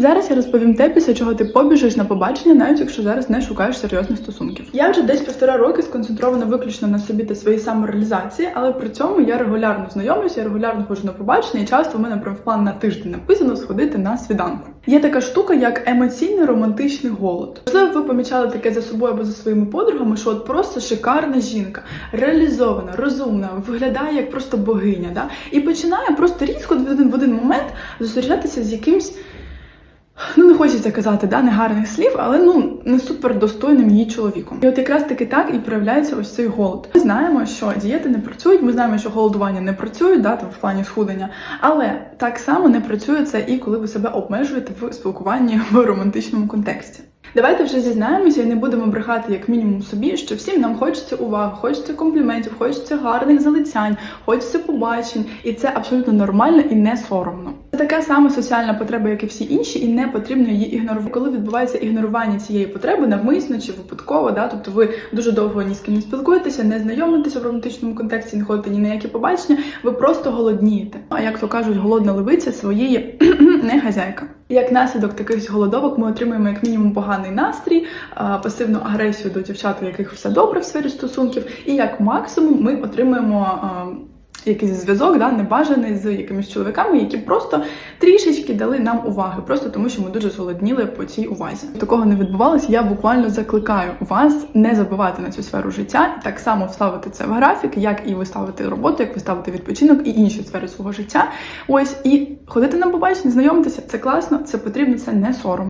Зараз я розповім те, після чого ти побіжиш на побачення, навіть якщо зараз не шукаєш серйозних стосунків. Я вже десь півтора роки сконцентрована виключно на собі та своїй самореалізації, але при цьому я регулярно знайомлюся, я регулярно ходжу на побачення, і часто в мене прям в план на тиждень написано сходити на свіданку. Є така штука, як емоційний романтичний голод. Можливо, ви помічали таке за собою або за своїми подругами, що от просто шикарна жінка, реалізована, розумна, виглядає як просто богиня, да? і починає просто різко в один в один момент зустрічатися з якимсь. Хочеться казати да, негарних слів, але ну не супер достойним її чоловіком. І от якраз таки так і проявляється ось цей голод. Ми знаємо, що дієти не працюють, ми знаємо, що голодування не працюють, да, там в плані схудення, але так само не працює це і коли ви себе обмежуєте в спілкуванні в романтичному контексті. Давайте вже зізнаємося і не будемо брехати як мінімум собі, що всім нам хочеться уваги, хочеться компліментів, хочеться гарних залицянь, хочеться побачень, і це абсолютно нормально і не соромно. Така сама соціальна потреба, як і всі інші, і не потрібно її ігнорувати. Коли відбувається ігнорування цієї потреби, навмисно чи випадково, да, тобто ви дуже довго ні з ким не спілкуєтеся, не знайомитеся в романтичному контексті, не ходите ні на які побачення, ви просто голоднієте. А як то кажуть, голодна левиця своєї не хазяйка. Як наслідок таких голодовок ми отримуємо як мінімум поганий настрій, пасивну агресію до дівчат, у яких все добре в сфері стосунків, і як максимум ми отримуємо. Якийсь зв'язок да, небажаний з якимись чоловіками, які просто трішечки дали нам уваги, просто тому що ми дуже зголодніли по цій увазі. Такого не відбувалося. Я буквально закликаю вас не забувати на цю сферу життя, і так само вставити це в графік, як і ви ставите роботу, як ви ставите відпочинок і інші сфери свого життя. Ось і ходити на побачення, знайомитися це класно, це потрібно, це не сором.